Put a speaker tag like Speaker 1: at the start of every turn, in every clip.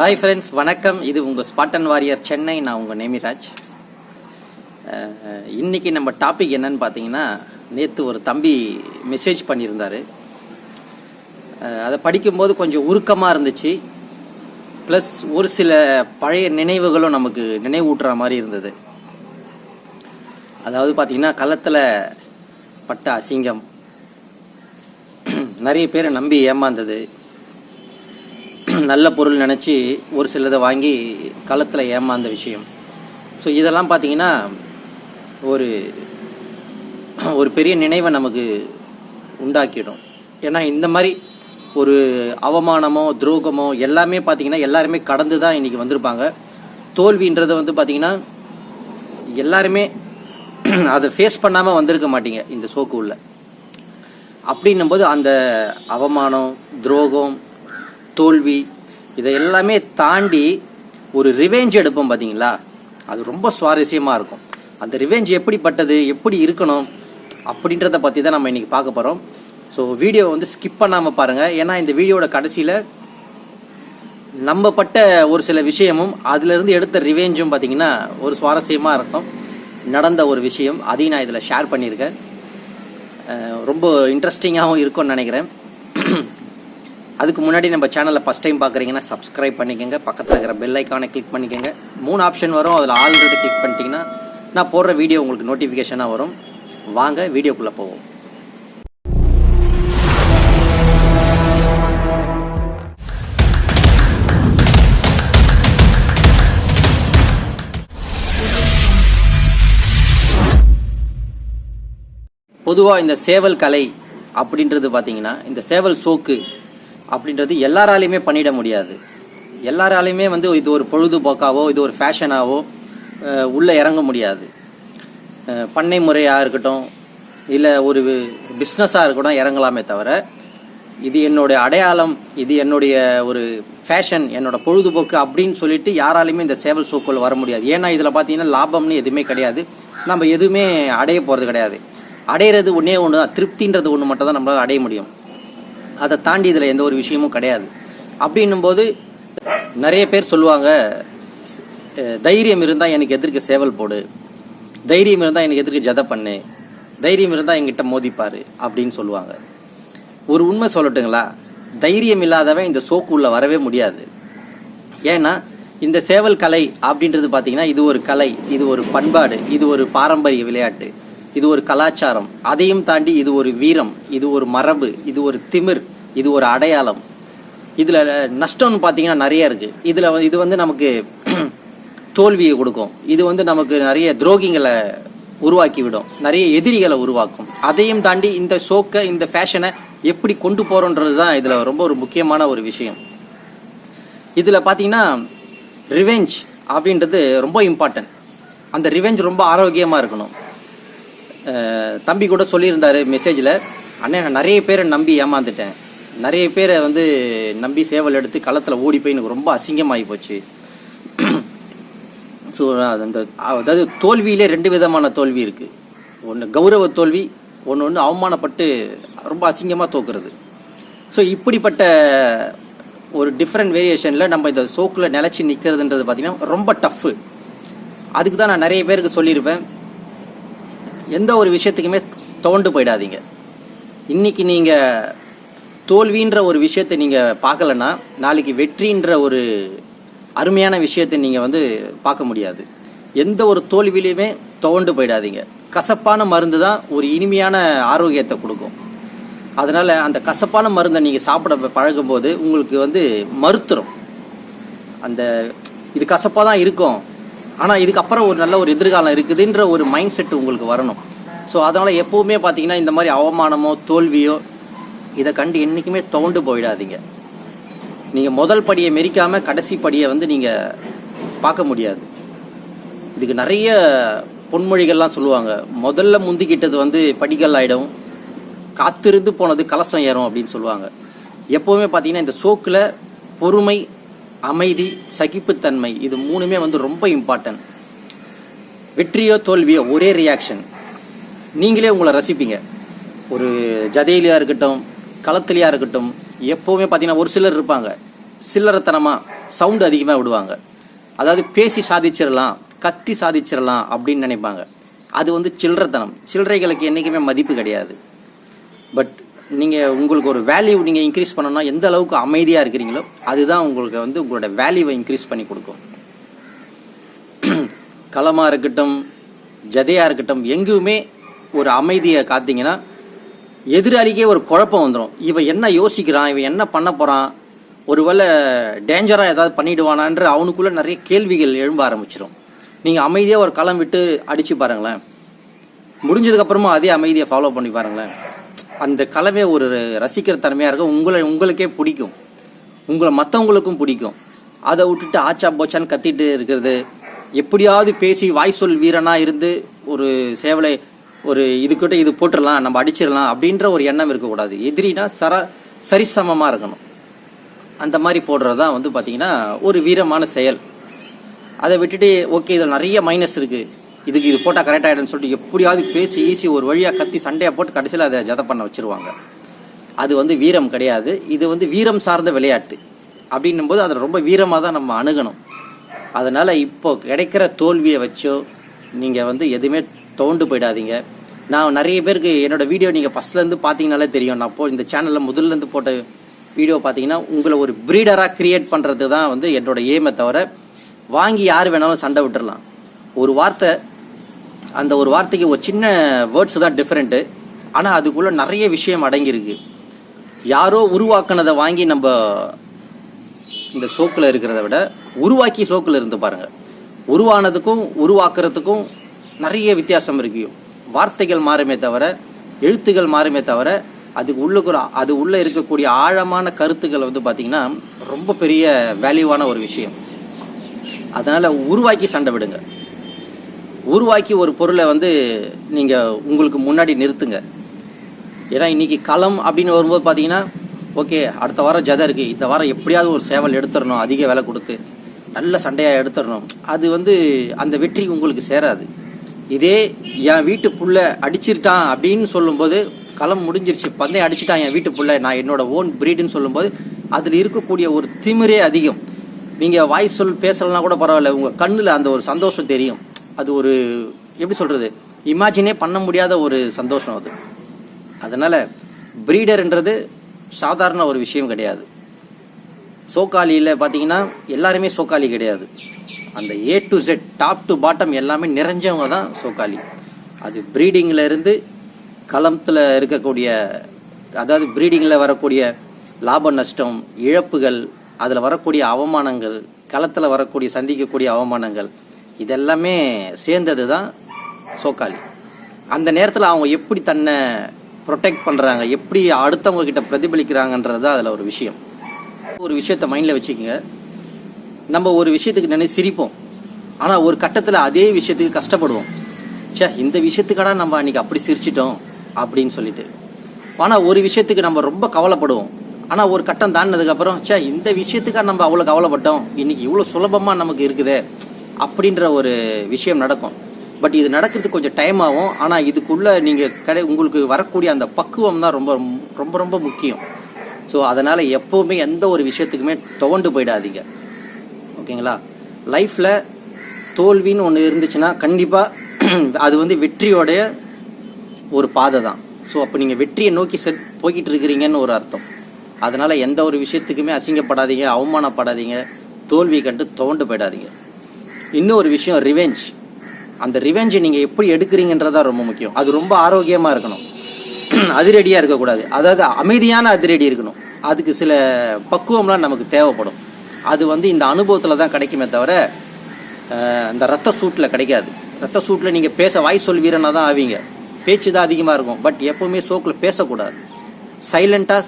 Speaker 1: Hi friends வணக்கம். இது உங்கள் ஸ்பாட்டன் வாரியர் சென்னை நான் உங்கள் நேமிராஜ். இன்றைக்கி நம்ம டாபிக் என்னன்னு பார்த்தீங்கன்னா நேற்று ஒரு தம்பி மெசேஜ் பண்ணியிருந்தாரு. அதை படிக்கும்போது கொஞ்சம் உருக்கமாக இருந்துச்சு. ப்ளஸ் ஒரு சில பழைய நினைவுகளும் நமக்கு நினைவூட்டுற மாதிரி இருந்தது. அதாவது பார்த்திங்கன்னா களத்தில் பட்ட அசிங்கம். நிறைய பேரை நம்பி ஏமாந்தது. நல்ல பொருள் நினச்சி ஒரு சிலதை வாங்கி களத்தில் ஏமாந்த விஷயம். ஸோ இதெல்லாம் பார்த்தீங்கன்னா ஒரு ஒரு பெரிய நினைவை நமக்கு உண்டாக்கிடும். ஏன்னா இந்த மாதிரி ஒரு அவமானமோ துரோகமோ எல்லாமே பார்த்தீங்கன்னா எல்லாருமே கடந்து தான் இன்றைக்கி வந்திருப்பாங்க. தோல்வின்றது வந்து பார்த்தீங்கன்னா எல்லாருமே அதை ஃபேஸ் பண்ணாமல் வந்திருக்க மாட்டீங்க இந்த சோக்கு உள்ள. அப்படின்னும்போது அந்த அவமானம் துரோகம் தோல்வி இதை எல்லாமே தாண்டி ஒரு ரிவேஞ்ச் எடுப்போம் பார்த்தீங்களா அது ரொம்ப சுவாரஸ்யமாக இருக்கும். அந்த ரிவேஞ்ச் எப்படிப்பட்டது எப்படி இருக்கணும் அப்படின்றத பற்றி தான் நம்ம இன்றைக்கி பார்க்க போகிறோம் ஸோ வீடியோ வந்து ஸ்கிப் பண்ணாமல் பாருங்கள் ஏன்னா இந்த வீடியோட கடைசியில் நம்பப்பட்ட ஒரு சில விஷயமும் அதுலேருந்து எடுத்த ரிவேஞ்சும் பார்த்தீங்கன்னா ஒரு சுவாரஸ்யமாக இருக்கும். நடந்த ஒரு விஷயம் அதையும் நான் இதில் ஷேர் பண்ணியிருக்கேன். ரொம்ப இன்ட்ரெஸ்டிங்காகவும் இருக்கும்னு நினைக்கிறேன். அதுக்கு முன்னாடி நம்ம சேனலை ஃபஸ்ட் டைம் பார்க்குறீங்கன்னா சப்ஸ்கிரைப் பண்ணிக்கோங்க. பக்கத்தில் இருக்கிற பெல் ஐக்கானை கிளிக் பண்ணிக்கோங்க. மூணு ஆப்ஷன் வரும். அதில் ஆல்ரெடி கிளிக் பண்ணிட்டீங்கன்னா நான் போடுற வீடியோ உங்களுக்கு நோட்டிஃபிகேஷனாக வரும். வாங்க வீடியோக்குள்ளே போவோம். பொதுவாக இந்த சேவல் கலை அப்படின்றது பார்த்தீங்கன்னா இந்த சேவல் சோக்கு அப்படின்றது எல்லாராலையுமே பண்ணிட முடியாது. எல்லாராலையுமே வந்து இது ஒரு பொழுதுபோக்காவோ இது ஒரு ஃபேஷனாவோ உள்ளே இறங்க முடியாது. பண்ணை முறையாக இருக்கட்டும் இல்லை ஒரு பிஸ்னஸாக இருக்கட்டும் இறங்கலாமே தவிர இது என்னுடைய அடையாளம் இது என்னுடைய ஒரு ஃபேஷன் என்னோட பொழுதுபோக்கு அப்படின்னு சொல்லிட்டு யாராலையுமே இந்த சேவல் சோக்குள்ள வர முடியாது. ஏன்னா இதில் பார்த்தீங்கன்னா லாபம்னு எதுவுமே கிடையாது. நம்ம எதுவுமே அடைய போகிறது கிடையாது. அடையிறது ஒன்றே ஒன்று தான் திருப்தின்றது ஒன்று மட்டும் தான் நம்மளால் அடைய முடியும். அதை தாண்டி இதில் எந்த ஒரு விஷயமும் கிடையாது. அப்படின்னும் போது நிறைய பேர் சொல்லுவாங்க தைரியம் இருந்தால் எனக்கு எதிர்க்க சேவல் போடு. தைரியம் இருந்தால் எனக்கு எதிர்க்க ஜதை பண்ணு. தைரியம் இருந்தால் என்கிட்ட மோதிப்பார். அப்படின்னு சொல்லுவாங்க. ஒரு உண்மை சொல்லட்டுங்களா? தைரியம் இல்லாதவன் இந்த சோக்கு உள்ளே வரவே முடியாது. ஏன்னா இந்த சேவல் கலை அப்படின்றது பார்த்தீங்கன்னா இது ஒரு கலை இது ஒரு பண்பாடு இது ஒரு பாரம்பரிய விளையாட்டு. இது ஒரு கலாச்சாரம். அதையும் தாண்டி இது ஒரு வீரம் இது ஒரு மரபு இது ஒரு திமிர் இது ஒரு அடையாளம். இதில் நஷ்டம்னு பார்த்தீங்கன்னா நிறைய இருக்கு. இதில் இது வந்து நமக்கு தோல்வியை கொடுக்கும். இது வந்து நமக்கு நிறைய துரோகிங்களை உருவாக்கி விடும் நிறைய எதிரிகளை உருவாக்கும். அதையும் தாண்டி இந்த ஷோக்கை இந்த ஃபேஷனை எப்படி கொண்டு போகிறோன்றது தான் இதில் ரொம்ப ஒரு முக்கியமான ஒரு விஷயம். இதில் பார்த்தீங்கன்னா ரிவெஞ்ச் அப்படின்றது ரொம்ப இம்பார்ட்டன்ட் அந்த ரிவெஞ்ச் ரொம்ப ஆரோக்கியமாக இருக்கணும். தம்பி கூட சொல்லியிருந்தாரு மெசேஜில் அண்ணன் நான் நிறைய பேரை நம்பி ஏமாந்துட்டேன். நிறைய பேரை வந்து நம்பி சேவல் எடுத்து களத்தில் ஓடி போய் எனக்கு ரொம்ப அசிங்கமாகி போச்சு. ஸோ அந்த அதாவது தோல்வியிலே ரெண்டு விதமான தோல்வி இருக்குது ஒன்று கௌரவ தோல்வி ஒன்று ஒன்று அவமானப்பட்டு ரொம்ப அசிங்கமாக தோக்குறது. ஸோ இப்படிப்பட்ட ஒரு டிஃப்ரெண்ட் வேரியேஷனில் நம்ம இந்த சோக்கில் நிலச்சி நிற்கிறதுன்றது பார்த்தீங்கன்னா ரொம்ப டஃப்பு அதுக்கு தான் நான் நிறைய பேருக்கு சொல்லியிருப்பேன். எந்த ஒரு விஷயத்துக்குமே துவண்டு போயிடாதீங்க. இன்னைக்கு நீங்கள் தோல்வின்ற ஒரு விஷயத்தை நீங்கள் பார்க்கலன்னா நாளைக்கு வெற்றின்ற ஒரு அருமையான விஷயத்தை நீங்கள் வந்து பார்க்க முடியாது. எந்த ஒரு தோல்வியிலையுமே துவண்டு போயிடாதீங்க. கசப்பான மருந்து தான் ஒரு இனிமையான ஆரோக்கியத்தை கொடுக்கும். அதனால அந்த கசப்பான மருந்தை நீங்கள் சாப்பிட பழகும்போது உங்களுக்கு வந்து மறுத்துரும் அந்த இது கசப்பாக தான் இருக்கும். ஆனால் இதுக்கப்புறம் ஒரு நல்ல ஒரு எதிர்காலம் இருக்குதுன்ற ஒரு மைண்ட் செட் உங்களுக்கு வரணும். ஸோ அதனால் எப்போவுமே பார்த்தீங்கன்னா இந்த மாதிரி அவமானமோ தோல்வியோ இதை கண்டு என்றைக்குமே தோண்டு போயிடாதீங்க. நீங்கள் முதல் படியை மெரிக்காமல் கடைசி படியை வந்து நீங்கள் பார்க்க முடியாது. இதுக்கு நிறைய பொன்மொழிகள்லாம் சொல்லுவாங்க. முதல்ல முந்திக்கிட்டது வந்து படிகள் ஆகிடும் காத்திருந்து போனது கலசம் ஏறும் அப்படின்னு சொல்லுவாங்க. எப்போவுமே பார்த்தீங்கன்னா இந்த சோக்கில் பொறுமை அமைதி சகிப்புத்தன்மை இது மூணுமே வந்து ரொம்ப இம்பார்ட்டன்ட் வெற்றியோ தோல்வியோ ஒரே ரியாக்ஷன் நீங்களே உங்களை ரசிப்பீங்க. ஒரு ஜதையிலையாக இருக்கட்டும் களத்துலையாக இருக்கட்டும் எப்போவுமே பார்த்தீங்கன்னா ஒரு சிலர் இருப்பாங்க. சில்லறத்தனமாக சவுண்டு அதிகமாக விடுவாங்க. அதாவது பேசி சாதிச்சிடலாம் கத்தி சாதிச்சிடலாம் அப்படின்னு நினைப்பாங்க. அது வந்து சில்லறத்தனம். சில்லறைகளுக்கு என்றைக்குமே மதிப்பு கிடையாது. பட் நீங்கள் உங்களுக்கு ஒரு வேல்யூ நீங்கள் இன்க்ரீஸ் பண்ணணும்னா எந்த அளவுக்கு அமைதியாக இருக்கிறீங்களோ அதுதான் உங்களுக்கு வந்து உங்களோட வேல்யூவை இன்க்ரீஸ் பண்ணி கொடுக்கும். களமாக இருக்கட்டும் ஜதையாக இருக்கட்டும் எங்கேயுமே ஒரு அமைதியை காத்தீங்கன்னா எதிராளிக்கே ஒரு குழப்பம் வந்துடும் இவன் என்ன யோசிக்கிறான் இவன் என்ன பண்ண போகிறான் ஒருவேளை டேஞ்சராக ஏதாவது பண்ணிடுவானான்ற அவனுக்குள்ளே நிறைய கேள்விகள் எழும்ப ஆரம்பிச்சிடும் நீங்கள் அமைதியாக ஒரு களம் விட்டு அடித்து பாருங்களேன். முடிஞ்சதுக்கப்புறமா அதே அமைதியை ஃபாலோ பண்ணி பாருங்களேன். அந்த கலவையை ஒரு ரசிக்கிற தன்மையாக இருக்கும். உங்களை உங்களுக்கே பிடிக்கும். உங்களை மற்றவங்களுக்கும் பிடிக்கும். அதை விட்டுட்டு ஆச்சா போச்சான்னு கத்திட்டு இருக்கிறது. எப்படியாவது பேசி வாய் சொல் வீரனாக இருந்து ஒரு சேவலை ஒரு இதுக்கிட்ட இது போட்டுடலாம் நம்ம அடிச்சிடலாம் அப்படின்ற ஒரு எண்ணம் இருக்கக்கூடாது. எதிரினா சர சரிசமமாக இருக்கணும். அந்த மாதிரி போடுறது தான் வந்து பார்த்திங்கன்னா ஒரு வீரமான செயல். அதை விட்டுட்டு ஓகே இதில் நிறைய மைனஸ் இருக்குது இதுக்கு இது போட்டால் கரெக்ட் ஆகிடும்னு சொல்லிட்டு எப்படியாவது பேசி ஈசி ஒரு வழியாக கத்தி சண்டையாக போட்டு கடைசியில் அதை ஜத பண்ண வச்சுருவாங்க. அது வந்து வீரம் கிடையாது. இது வந்து வீரம் சார்ந்த விளையாட்டு. அப்படின்னும் போது அதில் ரொம்ப வீரமாக தான் நம்ம அணுகணும். அதனால் இப்போ கிடைக்கிற தோல்வியை வச்சோ நீங்கள் வந்து எதுவுமே தோண்டு போயிடாதீங்க. நான் நிறைய பேருக்கு என்னோடய வீடியோ நீங்கள் ஃபஸ்ட்லேருந்து பார்த்தீங்கனாலே தெரியும். நான் போ இந்த சேனலில் முதல்லேருந்து போட்ட வீடியோ பார்த்தீங்கன்னா உங்களை ஒரு ப்ரீடராக க்ரியேட் பண்ணுறது தான் வந்து என்னோட ஏமை தவிர வாங்கி யார் வேணாலும் சண்டை விட்டுடலாம் ஒரு வார்த்தை அந்த ஒரு வார்த்தைக்கு ஒரு சின்ன வேர்ட்ஸ் தான் டிஃப்ரெண்ட்டு ஆனால் அதுக்குள்ளே நிறைய விஷயம் அடங்கியிருக்கு. யாரோ உருவாக்குனதை வாங்கி நம்ம இந்த சோக்கில் இருக்கிறத விட உருவாக்கி சோக்கில் இருந்து பாருங்கள் உருவானதுக்கும் உருவாக்குறதுக்கும் நிறைய வித்தியாசம் இருக்கு. வார்த்தைகள் மாறுமே தவிர எழுத்துகள் மாறுமே தவிர அதுக்கு உள்ளுக்குற அது உள்ளே இருக்கக்கூடிய ஆழமான கருத்துக்கள் வந்து பார்த்திங்கன்னா ரொம்ப பெரிய வேல்யூவான ஒரு விஷயம். அதனால் உருவாக்கி சண்டை விடுங்க. உருவாக்கி ஒரு பொருளை வந்து நீங்கள் உங்களுக்கு முன்னாடி நிறுத்துங்க. ஏன்னா இன்னைக்கு களம் அப்படின்னு வரும்போது பார்த்தீங்கன்னா ஓகே அடுத்த வாரம் ஜதை இருக்குது இந்த வாரம் எப்படியாவது ஒரு சேவல் எடுத்துடணும் அதிக விலை கொடுத்து. நல்ல சண்டையாக எடுத்துடணும். அது வந்து அந்த வெற்றி உங்களுக்கு சேராது. இதே என் வீட்டு புள்ள அடிச்சிருட்டான் அப்படின்னு சொல்லும்போது களம் முடிஞ்சிருச்சு பந்தயம் அடிச்சிட்டான் என் வீட்டு புள்ள நான் என்னோட ஓன் பிரீடுன்னு சொல்லும்போது அதில் இருக்கக்கூடிய ஒரு திமிரே அதிகம். நீங்கள் வாய் சொல் பேசலைன்னா கூட பரவாயில்ல உங்கள் கண்ணில் அந்த ஒரு சந்தோஷம் தெரியும். அது ஒரு எப்படி சொல்கிறது இமேஜினே பண்ண முடியாத ஒரு சந்தோஷம் அது. அதனால் பிரீடர்ன்றது சாதாரண ஒரு விஷயம் கிடையாது. சோக்காலியில் பார்த்தீங்கன்னா எல்லாருமே சோக்காலி கிடையாது. அந்த A to Z top to bottom எல்லாமே நிறைஞ்சவங்க தான் சோக்காலி. அது ப்ரீடிங்கில் இருந்து களத்தில் இருக்கக்கூடிய அதாவது ப்ரீடிங்கில் வரக்கூடிய லாப நஷ்டம் இழப்புகள் அதில் வரக்கூடிய அவமானங்கள் களத்தில் வரக்கூடிய சந்திக்கக்கூடிய அவமானங்கள் இதெல்லாமே சேர்ந்தது தான் சோக்காலி. அந்த நேரத்தில் அவங்க எப்படி தன்னை ப்ரொடெக்ட் பண்ணுறாங்க எப்படி அடுத்தவங்க கிட்ட பிரதிபலிக்கிறாங்கன்றது தான் அதில் ஒரு விஷயம். ஒரு விஷயத்த மைண்டில் வச்சுக்கோங்க. நம்ம ஒரு விஷயத்துக்கு நினைச்சு சிரிப்போம். ஆனால் ஒரு கட்டத்தில் அதே விஷயத்துக்கு கஷ்டப்படுவோம். ச்சே இந்த விஷயத்துக்கடா நம்ம அன்றைக்கி அப்படி சிரிச்சிட்டோம் அப்படின்னு சொல்லிட்டு. ஆனால் ஒரு விஷயத்துக்கு நம்ம ரொம்ப கவலைப்படுவோம். ஆனால் ஒரு கட்டம் தாண்டினதுக்கப்புறம் ச்சே இந்த விஷயத்துக்காக நம்ம அவ்வளோ கவலைப்பட்டோம். இன்றைக்கி இவ்வளோ சுலபமாக நமக்கு இருக்குதே. அப்படின்ற ஒரு விஷயம் நடக்கும். பட் இது நடக்கிறதுக்கு கொஞ்சம் டைம் ஆகும். ஆனால் இதுக்குள்ளே நீங்கள் கடை உங்களுக்கு வரக்கூடிய அந்த பக்குவம் தான் ரொம்ப ரொம்ப ரொம்ப முக்கியம். ஸோ அதனால் எப்போவுமே எந்த ஒரு விஷயத்துக்குமே துவண்டு போயிடாதீங்க. ஓகேங்களா? லைஃப்பில் தோல்வின்னு ஒன்று இருந்துச்சுன்னா கண்டிப்பாக அது வந்து வெற்றியோடைய ஒரு பாதை தான். ஸோ அப்போ நீங்கள் வெற்றியை நோக்கி செட் போய்கிட்டு இருக்கிறீங்கன்னு ஒரு அர்த்தம். அதனால் எந்த ஒரு விஷயத்துக்குமே அசிங்கப்படாதீங்க அவமானப்படாதீங்க தோல்வி கண்டு துவண்டு போயிடாதீங்க. இன்னொரு விஷயம் ரிவெஞ்ச் அந்த ரிவெஞ்சை நீங்கள் எப்படி எடுக்கிறீங்கன்றதா ரொம்ப முக்கியம். அது ரொம்ப ஆரோக்கியமாக இருக்கணும். அதிரடியாக இருக்கக்கூடாது. அதாவது அமைதியான அதிரடி இருக்கணும். அதுக்கு சில பக்குவம்லாம் நமக்கு தேவைப்படும். அது வந்து இந்த அனுபவத்தில் தான் கிடைக்குமே தவிர அந்த இந்த ரத்த சூட்டில் கிடைக்காது. ரத்த சூட்டில் நீங்கள் பேச வாய் சொல் வீரனாக தான் ஆவீங்க. பேச்சு தான் அதிகமாக இருக்கும். பட் எப்போவுமே சோக்கில் பேசக்கூடாது. சைலண்ட்டாக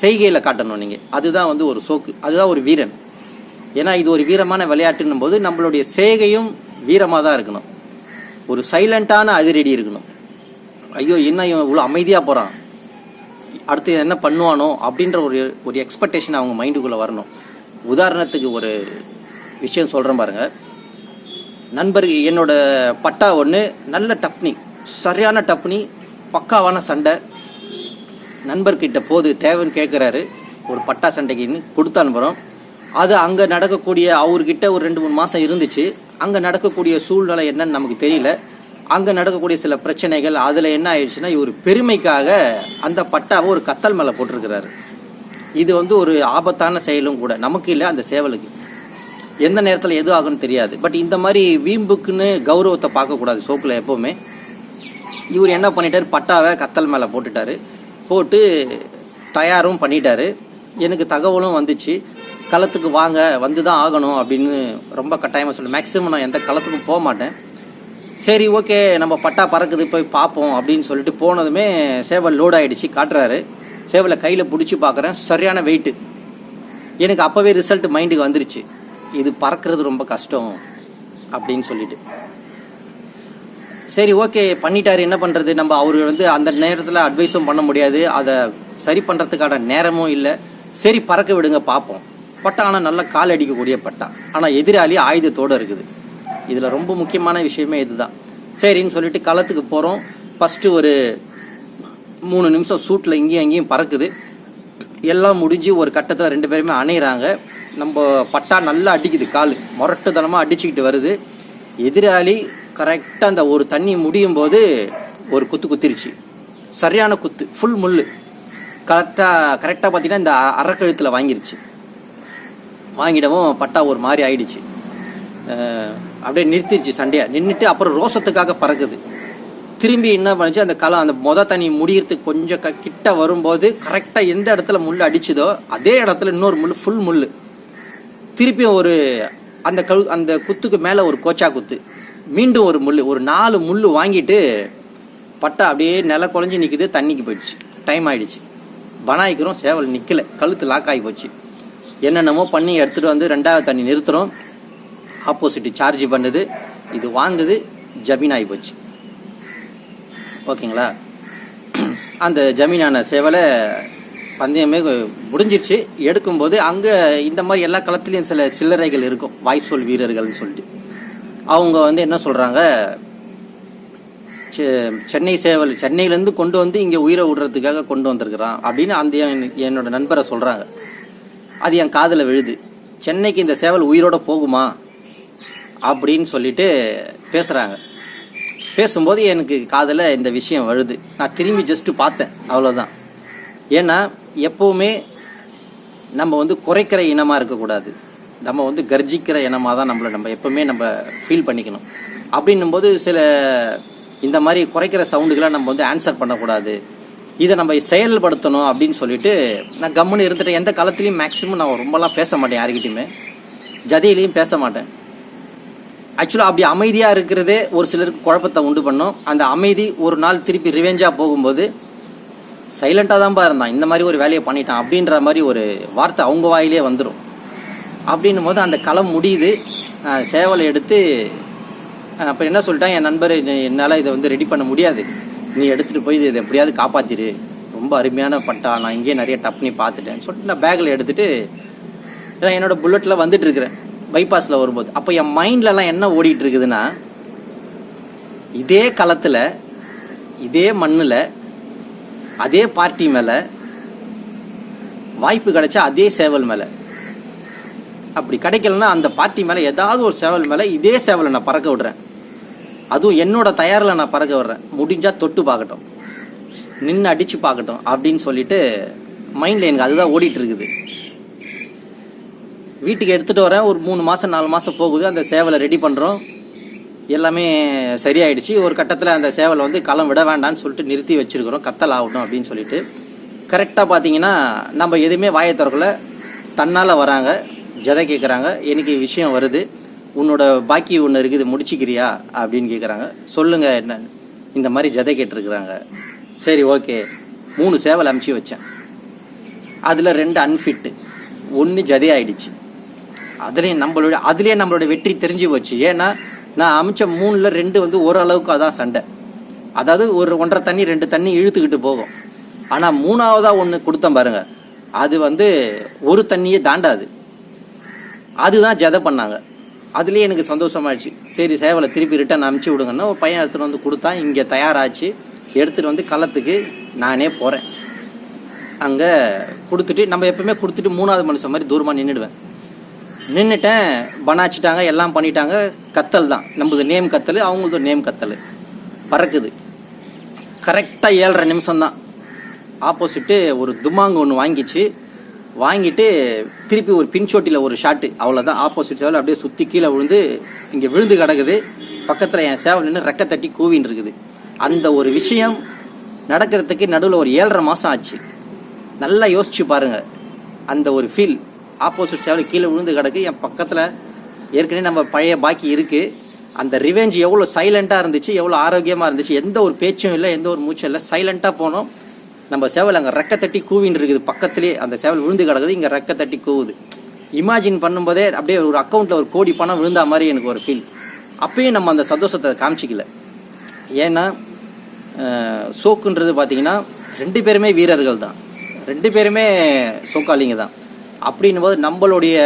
Speaker 1: செய்கையில் காட்டணும் நீங்கள் அதுதான் வந்து ஒரு சோக்கு. அதுதான் ஒரு வீரன். ஏன்னா இது ஒரு வீரமான விளையாட்டுன்னும் போது நம்மளுடைய சேகையும் வீரமாக தான் இருக்கணும். ஒரு சைலண்ட்டான அதிரடி இருக்கணும். ஐயோ என்ன இவன் இவ்வளோ அமைதியாக போகிறான் அடுத்து என்ன பண்ணுவானோ அப்படின்ற ஒரு ஒரு எக்ஸ்பெக்டேஷன் அவங்க மைண்டுக்குள்ளே வரணும். உதாரணத்துக்கு ஒரு விஷயம் சொல்கிறேன் பாருங்கள் நண்பர் என்னோட பட்டா ஒன்று நல்ல டப்னி சரியான டப்னி பக்காவான சண்டை. நண்பர்கிட்ட போது தேவைன்னு கேட்குறாரு ஒரு பட்டா சண்டைக்குன்னு கொடுத்து அனுப்புகிறோம் அது அங்கே நடக்கக்கூடிய அவர்கிட்ட ஒரு ரெண்டு மூணு மாதம் இருந்துச்சு. அங்கே நடக்கக்கூடிய சூழ்நிலை என்னன்னு நமக்கு தெரியல. அங்கே நடக்கக்கூடிய சில பிரச்சனைகள் அதில் என்ன ஆயிடுச்சுன்னா இவர் பெருமைக்காக அந்த பட்டாவை ஒரு கத்தல் மேலே போட்டிருக்கிறாரு. இது வந்து ஒரு ஆபத்தான செயலும் கூட. நமக்கு இல்லை அந்த சேவலுக்கு. எந்த நேரத்தில் எது ஆகும்னு தெரியாது. பட் இந்த மாதிரி வீம்புக்குன்னு கௌரவத்தை பார்க்கக்கூடாது சோக்கில் எப்போவுமே. இவர் என்ன பண்ணிட்டாரு? பட்டாவை கத்தல் மேலே போட்டுட்டாரு. போட்டு தயாரும் பண்ணிட்டாரு. எனக்கு தகவலும் வந்துச்சு. களத்துக்கு வாங்க வந்து தான் ஆகணும் அப்படின்னு ரொம்ப கட்டாயமாக சொல்லு. மேக்ஸிமம் நான் எந்த களத்துக்கும் போக மாட்டேன். சரி ஓகே நம்ம பட்டா பறக்குது போய் பார்ப்போம் அப்படின்னு சொல்லிட்டு போனதுமே சேவல் லோட் ஆகிடுச்சு காட்டுறாரு. சேவலை கையில் பிடிச்சி பார்க்குறேன். சரியான வெயிட்டு எனக்கு அப்போவே ரிசல்ட் மைண்டுக்கு வந்துருச்சு. இது பறக்கிறது ரொம்ப கஷ்டம் அப்படின்னு சொல்லிட்டு. சரி ஓகே பண்ணிட்டாரு. என்ன பண்ணுறது நம்ம அவர் வந்து அந்த நேரத்தில் அட்வைஸும் பண்ண முடியாது. அதை சரி பண்ணுறதுக்கான நேரமும் இல்லை. சரி பறக்க விடுங்க பார்ப்போம் பட்டா ஆனால் நல்லா கால் அடிக்கக்கூடிய பட்டா. ஆனால் எதிராளி ஆயுதத்தோடு இருக்குது. இதில் ரொம்ப முக்கியமான விஷயமே இதுதான். சரின்னு சொல்லிட்டு களத்துக்கு போகிறோம் ஃபஸ்ட்டு ஒரு மூணு நிமிஷம் சூட்டில் இங்கேயும் அங்கேயும் பறக்குது. எல்லாம் முடிஞ்சு ஒரு கட்டத்தில் ரெண்டு பேருமே அணையிறாங்க. நம்ம பட்டா நல்லா அடிக்குது கால். முரட்டுத்தனமாக அடிச்சுக்கிட்டு வருது. எதிராளி கரெக்டாக அந்த ஒரு தண்ணி முடியும் போது ஒரு குத்து குத்திருச்சு. சரியான குத்து ஃபுல் முள் கரெக்டாக கரெக்டாக பார்த்தீங்கன்னா இந்த அறக்கழுத்தில் வாங்கிருச்சு. வாங்கிடவும் பட்டா ஒரு மாதிரி ஆயிடுச்சு. அப்படியே நிறுத்திடுச்சு சண்டையை. நின்றுட்டு அப்புறம் ரோசத்துக்காக பறக்குது. திரும்பி என்ன பண்ணுச்சு அந்த களம் அந்த மொத தண்ணி முடியறதுக்கு கொஞ்சம் க- கிட்ட வரும்போது கரெக்டாக எந்த இடத்துல முள் அடிச்சுதோ அதே இடத்துல இன்னொரு முள் ஃபுல் முள் திருப்பியும் ஒரு அந்த கழு அந்த குத்துக்கு மேலே ஒரு கோச்சா குத்து. மீண்டும் ஒரு முள் ஒரு நாலு முள் வாங்கிட்டு பட்டா அப்படியே நில குழஞ்சி நிற்குது தண்ணிக்கு போயிடுச்சு. டைம் ஆயிடுச்சு. பனாய்க்கிறோம் சேவல் நிற்கலை கழுத்து லாக் ஆகி போச்சு. என்னென்னமோ பண்ணி எடுத்துகிட்டு வந்து ரெண்டாவது தண்ணி நிறுத்துகிறோம் ஆப்போசிட்டு சார்ஜ் பண்ணுது. இது வாங்குது ஜமீன் ஆகி போச்சு. ஓகேங்களா? அந்த ஜமீனான சேவலை பந்தயமே முடிஞ்சிருச்சு. எடுக்கும்போது அங்கே இந்த மாதிரி எல்லா களத்துலேயும் சில சில்லறைகள் இருக்கும். வாய்சொல் வீரர்கள்னு சொல்லிட்டு. அவங்க வந்து என்ன சொல்கிறாங்க சென்னை சேவல் சென்னையிலேருந்து கொண்டு வந்து இங்கே உயிரை விடுறதுக்காக கொண்டு வந்திருக்கிறான் அப்படின்னு அந்த என்னோட நண்பரை சொல்கிறாங்க அது என் காதில் விழுது. சென்னைக்கு இந்த சேவல் உயிரோட போகுமா? அப்படின்னு சொல்லிட்டு பேசுகிறாங்க பேசும்போது எனக்கு காதில் இந்த விஷயம் வருது நான் திரும்பி ஜஸ்ட்டு பார்த்தேன். அவ்வளோதான் ஏன்னா எப்போவுமே நம்ம வந்து குறைக்கிற இனமாக இருக்கக்கூடாது. நம்ம வந்து கர்ஜிக்கிற இனமாக தான் நம்மளை நம்ம எப்போவுமே நம்ம ஃபீல் பண்ணிக்கணும். அப்படின்னும் போது சில இந்த மாதிரி குறைக்கிற சவுண்டுகளை நம்ம வந்து ஆன்சர் பண்ணக்கூடாது. இதை நம்ம செயல்படுத்தணும் அப்படின்னு சொல்லிட்டு நான் கம்முன்னு இருந்துட்டேன். எந்த காலத்துலேயும் மேக்ஸிமம் நான் ரொம்பலாம் பேச மாட்டேன் யாருக்கிட்டையுமே ஜதியிலையும் பேச மாட்டேன். ஆக்சுவலாக அப்படி அமைதியாக இருக்கிறதே ஒரு சிலருக்கு குழப்பத்தை உண்டு பண்ணும். அந்த அமைதி ஒரு நாள் திருப்பி ரிவெஞ்சாக போகும்போது சைலண்ட்டாக தான்ப்பா இருந்தான். இந்த மாதிரி ஒரு வேலையை பண்ணிட்டான் அப்படின்ற மாதிரி ஒரு வார்த்தை அவங்க வாயிலே வந்துடும் அப்படின்னும் போது அந்த களம் முடியுது. சேவலை எடுத்து அப்போ என்ன சொல்லிட்டேன்? என் நண்பர் என்னால் இதை வந்து ரெடி பண்ண முடியாது. நீ எடுத்துகிட்டு போய் இதை எப்படியாவது காப்பாத்திரு. ரொம்ப அருமையான பட்டா. நான் இங்கேயே நிறைய டப்னி பார்த்துட்டேன்னு சொல்லிட்டு நான் பேக்கில் எடுத்துகிட்டு நான் என்னோட புல்லட்டில் வந்துட்டு இருக்கிறேன். பைபாஸில் வரும்போது. அப்போ என் மைண்ட்லலாம் என்ன ஓடிட்டு இருக்குதுன்னா இதே களத்தில் இதே மண்ணில் அதே பார்ட்டி மேலே வாய்ப்பு கிடைச்சா அதே சேவல் மேலே. அப்படி கிடைக்கலன்னா அந்த பார்ட்டி மேலே ஏதாவது ஒரு சேவல் மேலே இதே சேவலை நான் பறக்க விடுறேன். அதுவும் என்னோட தயாரில் நான் பறக்க வர்றேன். முடிஞ்சால் தொட்டு பார்க்கட்டும். நின்று அடித்து பார்க்கட்டும் அப்படின்னு சொல்லிட்டு மைண்டில் எனக்கு அதுதான் ஓடிட்டு இருக்குது வீட்டுக்கு எடுத்துகிட்டு வரேன். ஒரு மூணு மாதம் நாலு மாதம் போகுது. அந்த சேவலை ரெடி பண்ணுறோம் எல்லாமே சரியாயிடுச்சு. ஒரு கட்டத்தில் அந்த சேவலை வந்து களம் விட வேண்டாம்னு சொல்லிட்டு நிறுத்தி வச்சிருக்கிறோம். கத்தல் ஆகட்டும் அப்படின்னு சொல்லிட்டு. கரெக்டாக பார்த்தீங்கன்னா நம்ம எதுவுமே வாயை திறக்கல. தன்னால் வராங்க. ஜதை கேட்குறாங்க எனக்கு விஷயம் வருது. உன்னோட பாக்கி ஒன்று இருக்குது முடிச்சிக்கிறியா? அப்படின்னு கேட்குறாங்க சொல்லுங்க என்ன? இந்த மாதிரி ஜதை கேட்டிருக்கிறாங்க. சரி ஓகே. மூணு சேவல் அமுச்சு வச்சேன். அதில் ரெண்டு அன்ஃபிட்டு ஒன்று ஜதை ஆயிடுச்சு. அதுலேயும் நம்மளுடைய அதுலேயே நம்மளோட வெற்றி தெரிஞ்சு போச்சு. ஏன்னா நான் அமைச்ச மூணில் ரெண்டு வந்து ஓரளவுக்கு அதான் சண்டை. அதாவது ஒரு ஒன்றரை தண்ணி ரெண்டு தண்ணி இழுத்துக்கிட்டு போகும். ஆனால் மூணாவதாக ஒன்று கொடுத்தேன் பாருங்கள் அது வந்து ஒரு தண்ணியே தாண்டாது. அதுதான் ஜதை பண்ணாங்க. அதுலேயே எனக்கு சந்தோஷமாயிடுச்சு. சரி சேவலை திருப்பி ரிட்டர்ன் அனுப்பிச்சி விடுங்கன்னா ஒரு பையன் எடுத்துகிட்டு வந்து கொடுத்தான் இங்கே தயாராச்சு. எடுத்துகிட்டு வந்து களத்துக்கு நானே போகிறேன் அங்கே கொடுத்துட்டு நம்ம எப்பவுமே கொடுத்துட்டு மூணாவது மனுஷன் மாதிரி தூரமாக நின்றுடுவேன் நின்றுட்டேன் பனாச்சிட்டாங்க எல்லாம் பண்ணிட்டாங்க. கத்தல் தான். நம்மளது நேம் கத்தல் அவங்களது நேம் கத்தல். பறக்குது. கரெக்டாக ஏழரை நிமிஷம் தான் ஆப்போசிட்டு ஒரு துமாங்கு ஒன்று வாங்கிச்சு. வாங்கிட்டு திருப்பி ஒரு பின்சோட்டியில் ஒரு ஷாட்டு அவ்வளோதான் ஆப்போசிட் சேவல் அப்படியே சுற்றி கீழே விழுந்து இங்கே விழுந்து கிடக்குது. பக்கத்தில் என் சேவல் நின்று ரெக்க தட்டி கூவின்னு இருக்குது. அந்த ஒரு விஷயம் நடக்கிறதுக்கு நடுவில் ஒரு ஏழரை மாதம் ஆச்சு. நல்லா யோசிச்சு பாருங்கள் அந்த ஒரு ஃபீல் ஆப்போசிட் சேவல் கீழே விழுந்து கிடக்கு. என் பக்கத்தில் ஏற்கனவே நம்ம பழைய பாக்கி இருக்குது அந்த ரிவெஞ்ச் எவ்வளோ சைலண்டாக இருந்துச்சு எவ்வளோ ஆரோக்கியமாக இருந்துச்சு எந்த ஒரு பேச்சும் இல்லை எந்த ஒரு மூச்சும் இல்லை. சைலண்ட்டாக போனோம். நம்ம சேவல் அங்கே ரெக்க தட்டி கூவின்னு இருக்குது. பக்கத்துலேயே அந்த சேவல் விழுந்து கிடக்குது இங்கே ரெக்க தட்டி கூவுது. இமேஜின் பண்ணும்போதே அப்படியே ஒரு அக்கௌண்ட்டில் ஒரு கோடி பணம் விழுந்தா மாதிரி எனக்கு ஒரு ஃபீல் அப்பயும் நம்ம அந்த சந்தோஷத்தை காமிச்சிக்கல. ஏன்னா சோக்குன்றது பார்த்தீங்கன்னா ரெண்டு பேருமே வீரர்கள் தான். ரெண்டு பேருமே சோக்காளிங்க தான். அப்படின்னும் போது நம்மளுடைய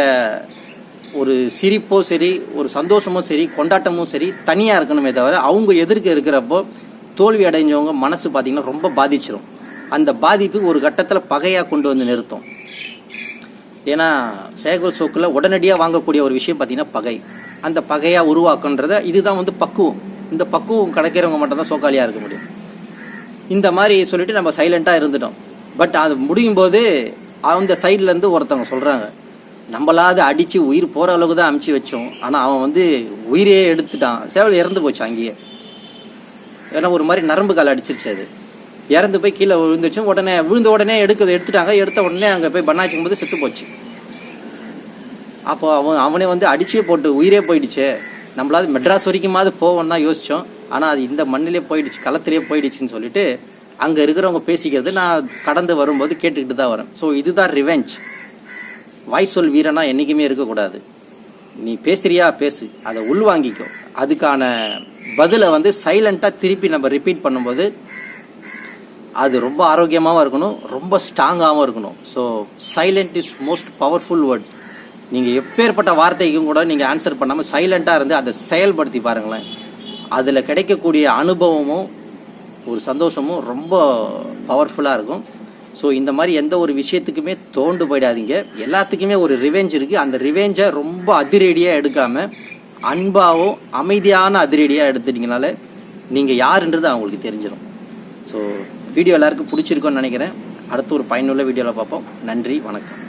Speaker 1: ஒரு சிரிப்போ சரி ஒரு சந்தோஷமோ சரி கொண்டாட்டமும் சரி தனியாக இருக்கணுமே தவிர அவங்க எதிர்க்க இருக்கிறப்போ தோல்வி அடைஞ்சவங்க மனசு பார்த்திங்கன்னா ரொம்ப பாதிச்சிடும் அந்த பாதிப்பு ஒரு கட்டத்தில் பகையாக கொண்டு வந்து நிறுத்தும். ஏன்னா சேகல் சோக்கில் உடனடியாக வாங்கக்கூடிய ஒரு விஷயம் பார்த்தீங்கன்னா பகை. அந்த பகையாக உருவாக்குன்றத இதுதான் வந்து பக்குவம். இந்த பக்குவம் கிடைக்கிறவங்க மட்டும்தான் சோக்காலியாக இருக்க முடியும். இந்த மாதிரி சொல்லிட்டு நம்ம சைலண்ட்டாக இருந்துட்டோம். பட் அது முடியும் போது அந்த சைட்லேருந்து ஒருத்தவங்க சொல்கிறாங்க நம்மளாவது அடித்து உயிர் போகிற அளவுக்கு தான் அமுச்சு வச்சோம். ஆனால் அவன் வந்து உயிரே எடுத்துட்டான். சேவல் இறந்து போச்சு அங்கேயே. ஏன்னா ஒரு மாதிரி நரம்பு கால் அடிச்சிருச்சு அது. இறந்து போய் கீழே விழுந்துச்சு உடனே விழுந்த உடனே எடுக்க எடுத்துட்டாங்க. எடுத்த உடனே அங்கே போய் பண்ணாச்சிக்கும் போது செத்து போச்சு. அப்போ அவன் அவனே வந்து அடிச்சே போட்டு உயிரே போயிடுச்சே. நம்மளாவது மெட்ராஸ் வரைக்குமாவது போவோம் தான் யோசித்தோம் ஆனால் அது இந்த மண்ணிலே போயிடுச்சு களத்திலே போயிடுச்சுன்னு சொல்லிட்டு அங்கே இருக்கிறவங்க பேசிக்கிறது நான் கடந்து வரும்போது கேட்டுக்கிட்டு தான் வரேன். ஸோ இதுதான் ரிவெஞ்ச் வாய் சொல் வீரனா என்றைக்குமே இருக்கக்கூடாது. நீ பேசுறியா பேசு. அதை உள்வாங்கிக்கோ. அதுக்கான பதிலை வந்து சைலண்ட்டாக திருப்பி நம்ம ரிப்பீட் பண்ணும்போது அது ரொம்ப ஆரோக்கியமாகவும் இருக்கணும் ரொம்ப ஸ்ட்ராங்காகவும் இருக்கணும். So silent is most powerful words நீங்கள் எப்பேற்பட்ட வார்த்தைக்கும் கூட நீங்கள் ஆன்சர் பண்ணாமல் சைலண்ட்டாக இருந்து அதை செயல்படுத்தி பாருங்களேன். அதில் கிடைக்கக்கூடிய அனுபவமும் ஒரு சந்தோஷமும் ரொம்ப பவர்ஃபுல்லாக இருக்கும். ஸோ இந்த மாதிரி எந்த ஒரு விஷயத்துக்குமே தோண்டு போயிடாதீங்க. எல்லாத்துக்குமே ஒரு ரிவெஞ்ச் இருக்குது அந்த ரிவெஞ்சை ரொம்ப அதிரடியாக எடுக்காமல் அன்பாகவும் அமைதியான அதிரடியாக எடுத்துட்டீங்கனால நீங்கள் யாருன்றது அவங்களுக்கு தெரிஞ்சிடும் ஸோ வீடியோ எல்லாருக்கும் பிடிச்சிருக்கோன்னு நினைக்கிறேன். அடுத்து ஒரு பயனுள்ள வீடியோவில் பார்ப்போம். நன்றி வணக்கம்.